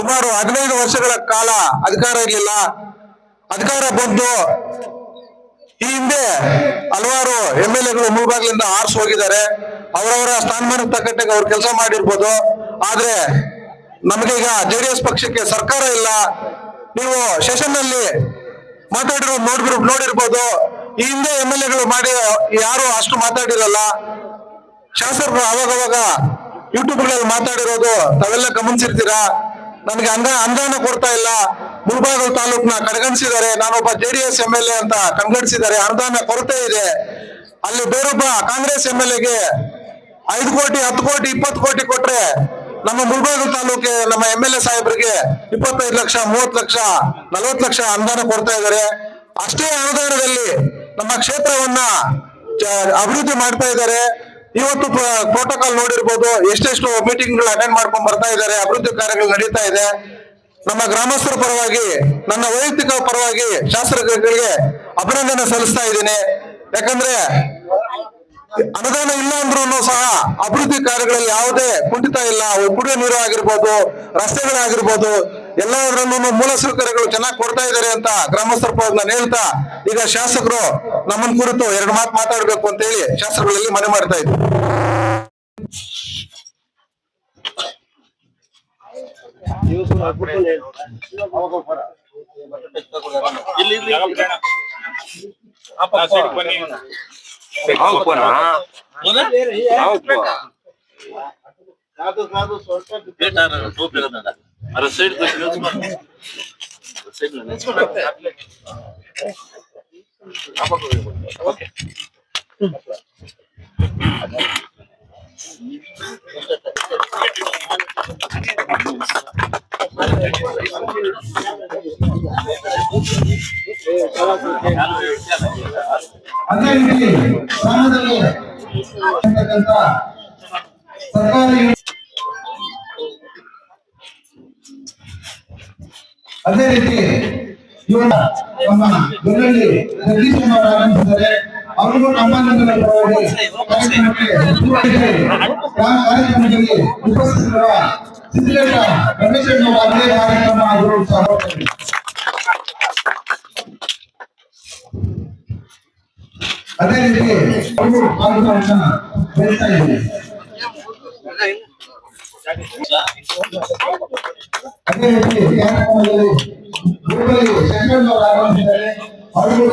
ಸುಮಾರು ಹದಿನೈದು ವರ್ಷಗಳ ಕಾಲ ಅಧಿಕಾರ ಇರಲಿಲ್ಲ. ಅಧಿಕಾರ ಬಂದು ಈ ಹಿಂದೆ ಹಲವಾರು ಎಂ ಎಲ್ ಎಗಳು ಮುಳುಬಾಗ್ಲಿಂದ ಆರ್ಸ್ ಹೋಗಿದ್ದಾರೆ. ಅವರವರ ಸ್ಥಾನಮಾನಕ್ಕೆ ತಕ್ಕಂತೆ ಅವ್ರು ಕೆಲಸ ಮಾಡಿರ್ಬೋದು. ಆದ್ರೆ ನಮಗೆ ಈಗ ಎಸ್ ಪಕ್ಷಕ್ಕೆ ಸರ್ಕಾರ ಇಲ್ಲ. ನೀವು ಸೆಷನ್ನಲ್ಲಿ ಮಾತಾಡಿರೋ ನೋಡಿರ್ ನೋಡಿರ್ಬೋದು. ಈ ಹಿಂದೆ ಎಂ ಎಲ್ ಎಗಳು ಮಾಡಿ ಯಾರು ಅಷ್ಟು ಮಾತಾಡಿರಲ್ಲ. ಶಾಸಕರು ಅವಾಗವಾಗ ಯೂಟ್ಯೂಬ್ಗಳಲ್ಲಿ ಮಾತಾಡಿರೋದು, ತಾವೆಲ್ಲ ಗಮನಿಸಿರ್ತೀರಾ? ನನಗೆ ಅಂದ, ಅನುದಾನ ಕೊಡ್ತಾ ಇಲ್ಲ. ಮುಳಬಾಗಲ್ ತಾಲೂಕ್ನ ಕಡೆಗಣಿಸಿದ್ದಾರೆ ನಾನೊಬ್ಬ J D S M L A ಅಂತ ಕಣ್ಗಣಿಸಿದ್ದಾರೆ. ಅನುದಾನ ಕೊರತೆ ಇದೆ. ಅಲ್ಲಿ ಬೇರೊಬ್ಬ ಕಾಂಗ್ರೆಸ್ ಎಂ ಎಲ್ ಎಗೆ ಐದು ಕೋಟಿ, ಹತ್ತು ಕೋಟಿ, ಇಪ್ಪತ್ತು ಕೋಟಿ ಕೊಟ್ರೆ ನಮ್ಮ ಮುಳಬಾಗಲ್ ತಾಲೂಕೆ ನಮ್ಮ ಎಂ ಎಲ್ ಎ ಸಾಹೇಬರಿಗೆ ಇಪ್ಪತ್ತೈದು ಲಕ್ಷ, ಮೂವತ್ತು ಲಕ್ಷ, ನಲವತ್ತು ಲಕ್ಷ ಅನುದಾನ ಕೊಡ್ತಾ ಇದ್ದಾರೆ. ಅಷ್ಟೇ ಅನುದಾನದಲ್ಲಿ ನಮ್ಮ ಕ್ಷೇತ್ರವನ್ನ ಅಭಿವೃದ್ಧಿ ಮಾಡ್ತಾ ಇದ್ದಾರೆ. ಇವತ್ತು ಪ್ರೋಟೋಕಾಲ್ ನೋಡಿರ್ಬೋದು. ಎಷ್ಟೆಷ್ಟು ಮೀಟಿಂಗ್ಗಳು ಅಟೆಂಡ್ ಮಾಡ್ಕೊಂಡ್ ಬರ್ತಾ ಇದ್ದಾರೆ. ಅಭಿವೃದ್ಧಿ ಕಾರ್ಯಗಳು ನಡೀತಾ ಇದೆ. ನಮ್ಮ ಗ್ರಾಮಸ್ಥರ ಪರವಾಗಿ, ನನ್ನ ವೈಯಕ್ತಿಕ ಪರವಾಗಿ ಶಾಸಕರಿಗೆ ಅಭಿನಂದನೆ ಸಲ್ಲಿಸ್ತಾ ಇದ್ದೀನಿ. ಯಾಕಂದ್ರೆ, ಅನುದಾನ ಇಲ್ಲ ಅಂದ್ರೂ ಸಹ ಅಭಿವೃದ್ಧಿ ಕಾರ್ಯಗಳಲ್ಲಿ ಯಾವುದೇ ಕುಂಠಿತ ಇಲ್ಲ. ಕುಡಿಯುವ ಕುಡಿಯೋ ನೀರು ಆಗಿರ್ಬೋದು, ರಸ್ತೆಗಳಾಗಿರ್ಬೋದು ಎಲ್ಲದರಲ್ಲೂ ಮೂಲ ಸೌಕರ್ಯಗಳು ಚೆನ್ನಾಗಿ ಕೊಡ್ತಾ ಇದ್ದಾರೆ ಅಂತ ಗ್ರಾಮಸ್ಥರ ಪರವಾಗಿ ನಾನು ಹೇಳ್ತಾ, ಈಗ ಶಾಸಕರು ನಮ್ಮನ್ ಕುರಿತು ಎರಡು ಮಾತು ಮಾತಾಡ್ಬೇಕು ಅಂತ ಹೇಳಿ ಶಾಸಕರಲ್ಲಿ ಮನೆ ಮಾಡ್ತಾ Arasaydı da biraz var. Arasaydı da biraz var. Okay. అందరికీ సమాజంలో సర్కారు ಅದೇ ರೀತಿ ಇವನ ನಮ್ಮ ಬೆಳ್ಳುಳ್ಳಿ ಜಗದೀಶ್ ಅವರು ಆಗಮಿಸಿದ್ದಾರೆ. ಅವ್ರಿಗೂ ನಮ್ಮನ್ನ ಪರವಾಗಿ ಕಾರ್ಯಕ್ರಮದಲ್ಲಿ ಉಪಸ್ಥಿತರಿರುವ ಸಿದ್ಧಲೇಖ ರಮೇಶ್ ಅದೇ ಕಾರ್ಯಕ್ರಮ ಅವರು ಸಹ ಅದೇ ರೀತಿ ಅವರು ಪಾಲ್ಗೊಳ್ಳುವಂತ ಬಯಸ್ತಾ ಇದ್ದೀನಿ ಅದೇ ರೀತಿ ಕಾರ್ಯಕ್ರಮದಲ್ಲಿ ಗುರುಬಲಿ ಶಂಕರ್ ಅವರು ಆಗಮಿಸಿದ್ದಾರೆ. ಅವರಿಗೂ